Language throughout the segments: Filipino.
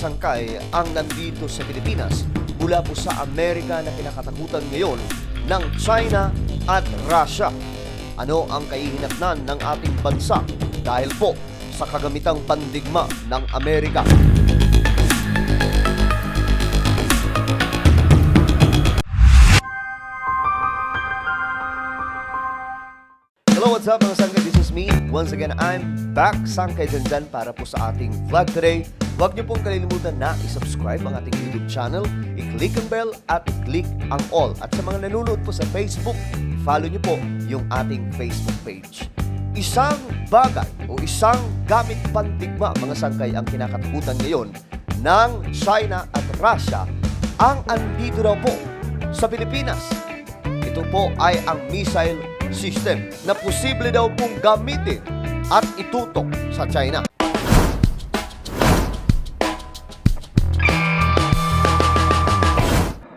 sangkay, ang nandito sa Pilipinas mula po sa Amerika na kinakatakutan ngayon ng China at Russia. Ano ang kahihinatnan ng ating bansa dahil po sa kagamitang pandigma ng Amerika? Hello, what's up mga sangkay? This is me. Once again, I'm back sangkay dyan para po sa ating vlog today. Huwag niyo pong kalilimutan na isubscribe ang ating YouTube channel, i-click ang bell at i-click ang all. At sa mga nanonood po sa Facebook, follow niyo po yung ating Facebook page. Isang bagay o isang gamit pandigma mga sangkay ang kinakatakutan ngayon ng China at Russia ang andito daw po sa Pilipinas. Ito po ay ang missile system na posible daw pong gamitin at itutok sa China.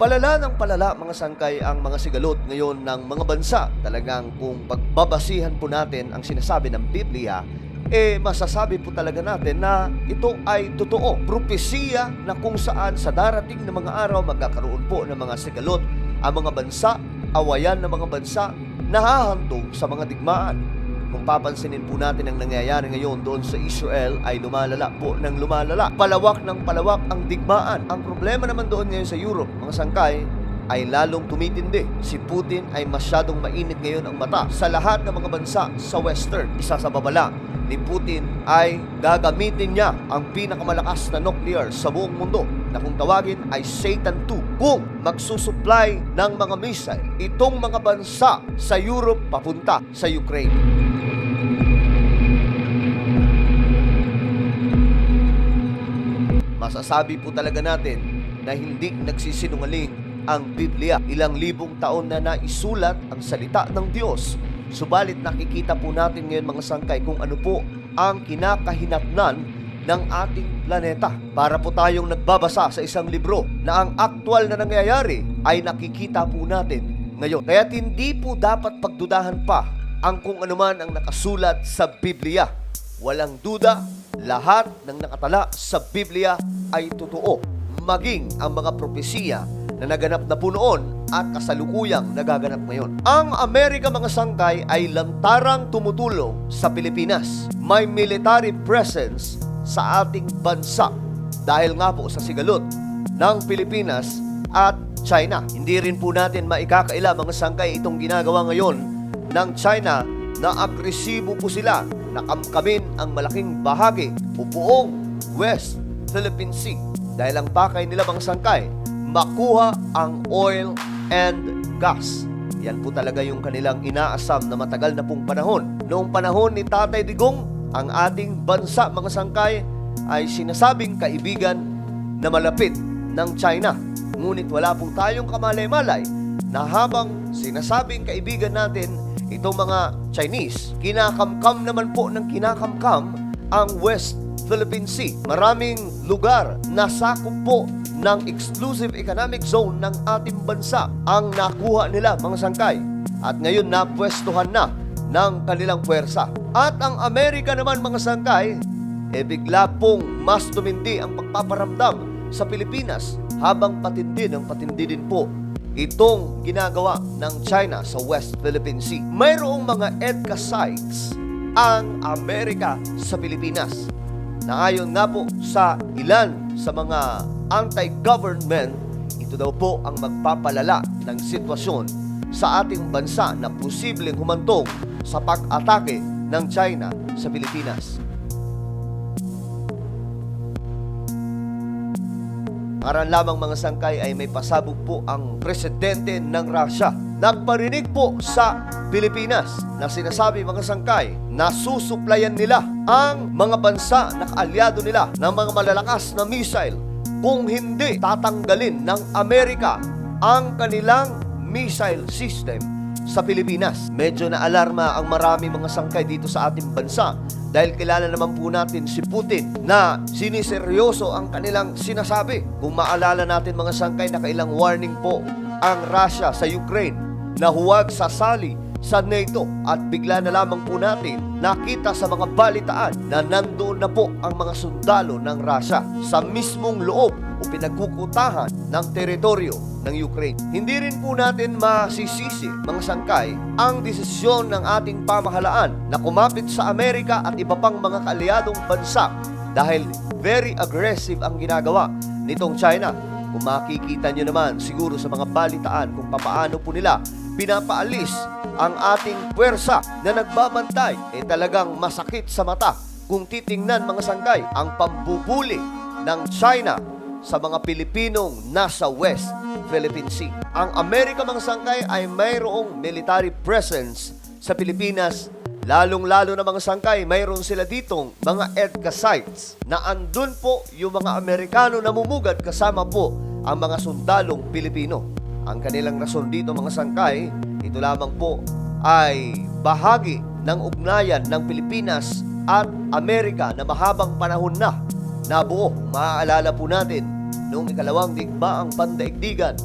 Palala ng palala mga sangkay ang mga sigalot ngayon ng mga bansa. Talagang kung pagbabasihan po natin ang sinasabi ng Biblia, eh masasabi po talaga natin na ito ay totoo. Propesiya na kung saan sa darating na mga araw magkakaroon po ng mga sigalot ang mga bansa, awayan ng mga bansa, nahahandog sa mga digmaan. Kung papansinin po natin ang nangyayari ngayon doon sa Israel ay lumalala po ng lumalala. Palawak ng palawak ang digmaan. Ang problema naman doon ngayon sa Europe, mga sangkay, ay lalong tumitindi. Si Putin ay masyadong mainit ngayon ang mata sa lahat ng mga bansa sa Western. Isa sa babala ni Putin ay gagamitin niya ang pinakamalakas na nuclear sa buong mundo na kung tawagin ay Satan 2 kung magsusupply ng mga missile itong mga bansa sa Europe papunta sa Ukraine. Masasabi po talaga natin na hindi nagsisinungaling ang Biblia. Ilang libong taon na naisulat ang salita ng Diyos. Subalit nakikita po natin ngayon mga sangkay kung ano po ang kinakahinatnan ng ating planeta. Para po tayong nagbabasa sa isang libro na ang aktwal na nangyayari ay nakikita po natin ngayon. Kaya hindi po dapat pagdudahan pa ang kung anuman ang nakasulat sa Biblia. Walang duda, lahat ng nakatala sa Biblia ay totoo. Maging ang mga propesiya na naganap na po noon at kasalukuyang nagaganap ngayon. Ang Amerika mga sangkay ay lantarang tumutulong sa Pilipinas. May military presence sa ating bansa dahil nga po sa sigalot ng Pilipinas at China. Hindi rin po natin maikakaila mga sangkay itong ginagawa ngayon ng China na agresibo po sila nakamkamin ang malaking bahagi o buong West Philippine Sea dahil ang pakay nila mga sangkay makuha ang oil and gas. Yan po talaga yung kanilang inaasam na matagal na pong panahon. Noong panahon ni Tatay Digong, ang ating bansa mga sangkay ay sinasabing kaibigan na malapit ng China. Ngunit wala po tayong kamalay-malay na habang sinasabing kaibigan natin itong mga Chinese, kinakamkam naman po ng kinakamkam ang West Philippine Sea. Maraming lugar na sakop po ng exclusive economic zone ng ating bansa ang nakuha nila mga sangkay. At ngayon napwestuhan na ng kanilang puwersa. At ang Amerika naman mga sangkay, e bigla pong mas tumindi ang pagpaparamdam sa Pilipinas habang patindi ng patindi din po itong ginagawa ng China sa West Philippine Sea. Mayroong mga EDCA sites ang Amerika sa Pilipinas na ayon nga po sa ilan sa mga anti-government, ito daw po ang magpapalala ng sitwasyon sa ating bansa na posibleng humantong sa pag-atake ng China sa Pilipinas. Aran lamang mga sangkay ay may pasabog po ang presidente ng Russia. Nagparinig po sa Pilipinas na sinasabi mga sangkay na susuplayan nila ang mga bansa na kaalyado nila ng mga malalakas na missile kung hindi tatanggalin ng Amerika ang kanilang missile system sa Pilipinas. Medyo na alarma ang marami mga sangkay dito sa ating bansa dahil kilala naman po natin si Putin na siniseryoso ang kanilang sinasabi. Kung maalala natin mga sangkay, nakailang warning po ang Russia sa Ukraine na huwag sasali sa NATO at bigla na lamang po natin nakita sa mga balitaan na nandoon na po ang mga sundalo ng Russia sa mismong loob o pinagkukutahan ng teritoryo ng Ukraine. Hindi rin po natin masisisi, mga sangkay, ang desisyon ng ating pamahalaan na kumapit sa Amerika at iba pang mga kaalyadong bansa dahil very aggressive ang ginagawa nitong China. Kung makikita nyo naman siguro sa mga balitaan kung papaano po nila pinapaalis ang ating puwersa na nagbabantay eh talagang masakit sa mata kung titingnan mga sangkay ang pambubuli ng China sa mga Pilipinong nasa West Philippine Sea. Ang Amerika mga sangkay ay mayroong military presence sa Pilipinas Lalong-lalo na mga sangkay, mayroon sila ditong mga EDCA sites na andun po yung mga Amerikano namumugad kasama po ang mga sundalong Pilipino. Ang kanilang rason dito mga sangkay, ito lamang po ay bahagi ng ugnayan ng Pilipinas at Amerika na mahabang panahon na nabuo. Maaalala po natin noong ikalawang digbaang pandaigdigan,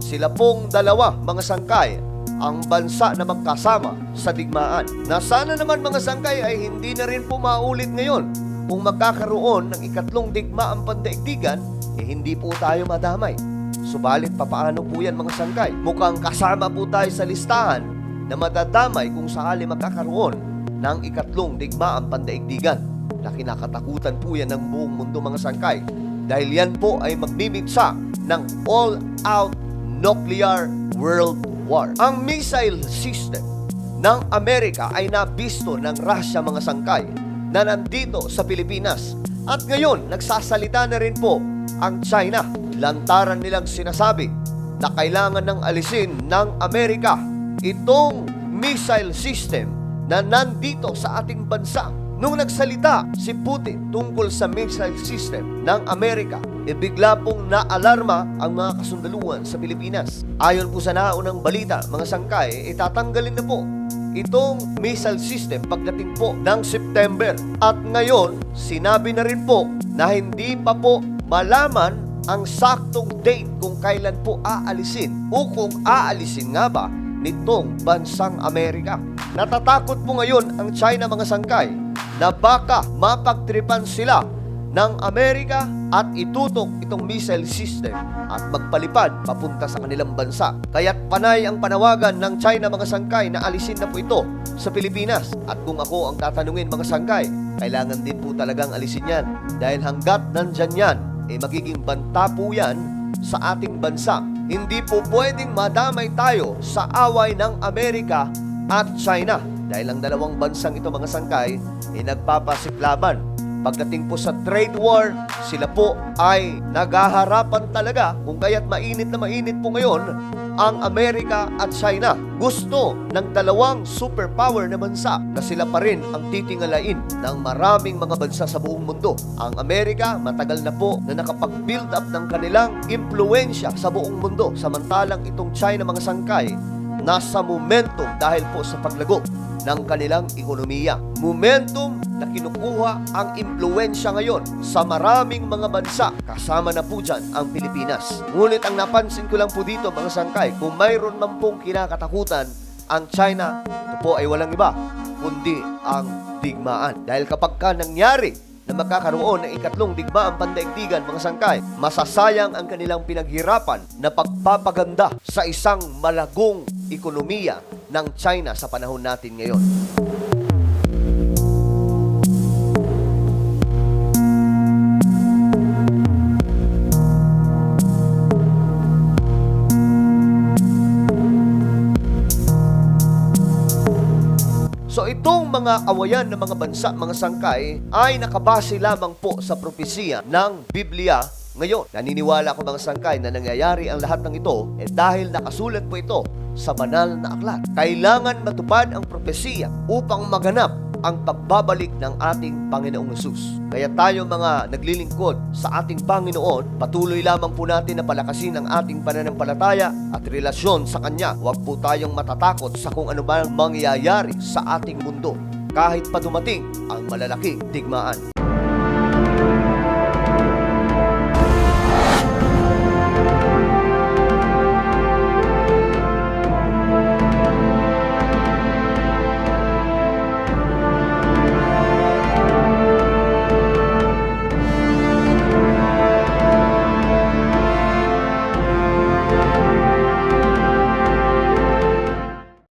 sila pong dalawa mga sangkay ang bansa na magkasama sa digmaan. Na sana naman mga sangkay ay hindi na rin po maulit ngayon. Kung magkakaroon ng ikatlong digmaang pandaigdigan, eh hindi po tayo madamay. Subalit papaano po yan mga sangkay? Mukhang kasama po tayo sa listahan na madadamay kung sakali magkakaroon ng ikatlong digmaang pandaigdigan na kinakatakutan po yan ng buong mundo mga sangkay dahil yan po ay magmimigsa ng all-out nuclear world war. Ang missile system ng Amerika ay nabisto ng Russia mga sangkay na nandito sa Pilipinas. At ngayon, nagsasalita na rin po ang China. Lantaran nilang sinasabi na kailangan ng alisin ng Amerika itong missile system na nandito sa ating bansa. Nung nagsalita si Putin tungkol sa missile system ng Amerika, e bigla pong naalarma ang mga kasundaluhan sa Pilipinas. Ayon po sa naunang balita, mga sangkay, itatanggalin na po itong missile system pagdating po ng September. At ngayon, sinabi na rin po na hindi pa po malaman ang saktong date kung kailan po aalisin o kung aalisin nga ba nitong bansang Amerika. Natatakot po ngayon ang China mga sangkay na baka mapagtripan sila ng Amerika at itutok itong missile system at magpalipad papunta sa kanilang bansa. Kaya't panay ang panawagan ng China mga sangkay na alisin na po ito sa Pilipinas. At kung ako ang tatanungin mga sangkay, kailangan din po talagang alisin yan. Dahil hanggat nandyan yan, eh magiging banta po yan sa ating bansa. Hindi po pwedeng madamay tayo sa away ng Amerika at China. Dahil ang dalawang bansang ito mga sangkay ay nagpapasiklaban. Pagdating po sa trade war, sila po ay naghaharapan talaga kung kaya't mainit na mainit po ngayon ang Amerika at China. Gusto ng dalawang superpower na bansa na sila pa rin ang titingalain ng maraming mga bansa sa buong mundo. Ang Amerika matagal na po na nakapag-build up ng kanilang impluensya sa buong mundo. Samantalang itong China mga sangkay nasa momentum dahil po sa paglago ng kanilang ekonomiya. Momentum na kinukuha ang impluensya ngayon sa maraming mga bansa. Kasama na po dyan ang Pilipinas. Ngunit ang napansin ko lang po dito mga sangkay, kung mayroon man pong kinakatakutan ang China, ito po ay walang iba, kundi ang digmaan. Dahil kapag ka nangyari na magkakaroon ng ikatlong digmaang pandaigdigan mga sangkay, masasayang ang kanilang pinaghirapan na pagpapaganda sa isang malagong ekonomiya ng China sa panahon natin ngayon. So itong mga awayan ng mga bansa, mga sangkay, ay nakabase lamang po sa propesiya ng Biblia ngayon. Naniniwala ko mga sangkay na nangyayari ang lahat ng ito eh dahil nakasulat po ito sa banal na aklat. Kailangan matupad ang propesiya upang maganap ang pagbabalik ng ating Panginoong Yesus. Kaya tayo mga naglilingkod sa ating Panginoon, patuloy lamang po natin na palakasin ang ating pananampalataya at relasyon sa Kanya. Huwag po tayong matatakot sa kung ano ba ang mangyayari sa ating mundo kahit pa dumating ang malalaking digmaan.